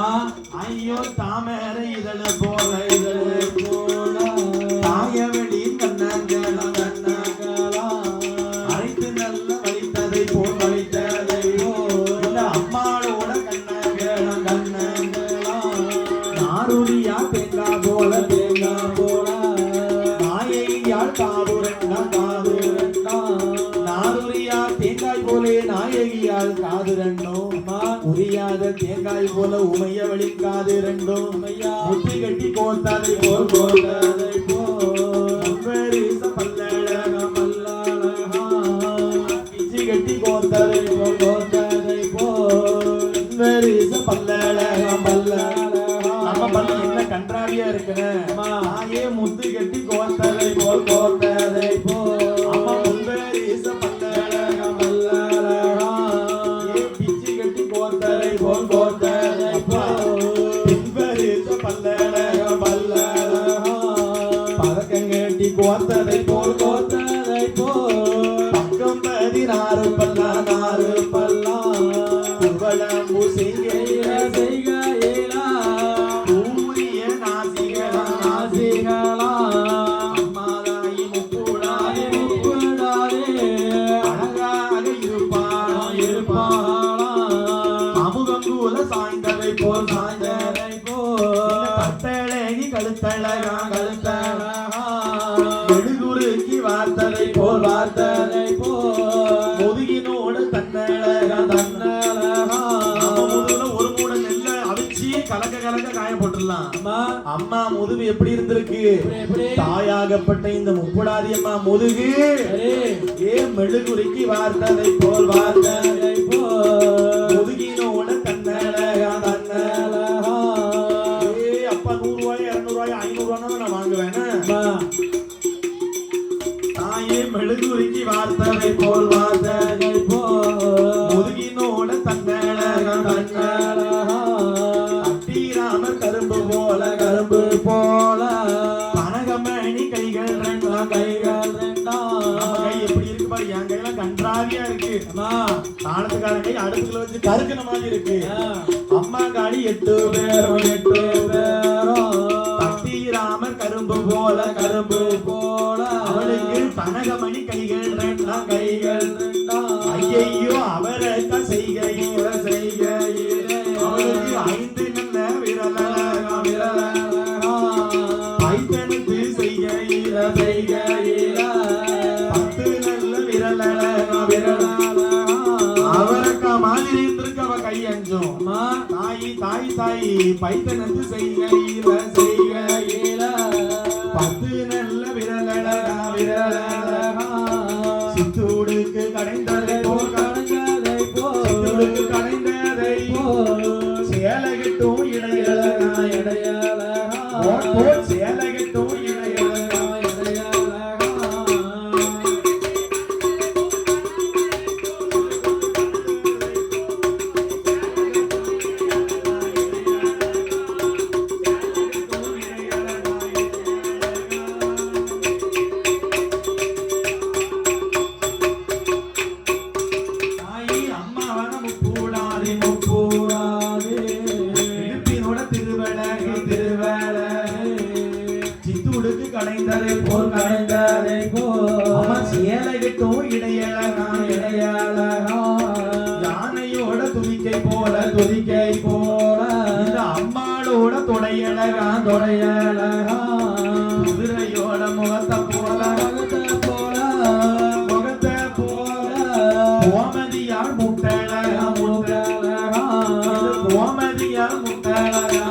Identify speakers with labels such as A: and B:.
A: ஐயோ தாமரை இதழ போல இதழ போல. தாயவழி கண்ணாங்கலாம் கண்ணாங்கலாம் அழைத்து நல்ல வலித்ததை போல் வலித்த தேங்காய் போல உமைய வலிக்காது ரெண்டும் முட்டி கட்டி கோத்தாதை போல் கோத்தாதை போல். பல்லழக பல்லழகா பிச்சி கட்டி கோத்தாதை போல் கோத்தாதை போல். வெரிச பல்லழக பல்லழகா நம்ம பல்லு என்ன கன்றாவியா இருக்குன்னு? ஏன் முத்து கட்டி அமுகங்கூல சாய்ந்ததை போல் சாய்ந்ததை போல். கட்டழகி கழுத்தழகா கழுத்தழகா. எழுகுருக்கி வார்த்ததை போல் வார்த்ததை போல். முதுகினோடு தன்னழகா தன்னழகா. ஒரு மூட நெல்ல அவிச்சு கலக்க கலக்க காய போட்டுடலாம். அம்மா. முதுகு எப்படி இருந்திருக்கு? தாயாகப்பட்ட இந்த முப்புடாதி அம்மா முதுகு ஏ மெழுகுருக்கி வார்த்ததை போல் வார்த்ததை தாயே மெழுகுருக்கி வார்த்ததை போல் வார்த்ததை போல். முதுகினோட தன்னழகா அட்டிராமர் கரும்பு போல கரும்பு போல. கனகமணி கைகள் ரெண்டா கைகள் ரெண்டா. கை எப்படி இருக்கு பாரு என் கையெல்லாம் கன்றாவியா இருக்கு. தாளத்துக்காரன் கை அடுப்புல வச்சு கருக்குன மாதிரி இருக்கு. அம்மா காடி எட்டு பேரும் எட்டு பேரும் கனகமணி கைகள் ரெண்டா கைகள் ஐயையோ அவரக்க செய்கையில செய்கையில அவளுக்கு ஐந்து நல்ல விரலழகா விரலழகா ஐந்தனுக்கு செய்கையில. செய்கையில. பத்து நல்ல விரலழகா விரலழகா அவரக்கா மாதிரி இருந்திருக்கு அவ கை அஞ்சும். தாயி தாய் தாயி பைத்தனத்து செய்கையில. செய்கையில. பத்து நல்ல விரலழகா விரலழகா சித்தூடுக்கு கடைந்ததை போல் கடைந்ததை போல் சித்தூடுக்கு கடைந்ததை போல் சேலகிட்டும் இடையழகா யானையோட துதிக்கை போல துதிக்கை போல. இந்த அம்மாளோட தொடையழகா தொடையழகா குதிரையோட முகத்தை போல முகத்தை போல. முகத்தை போல கோமதியார் முட்டழகா முட்டழகா இது கோமதியார் முட்டழகா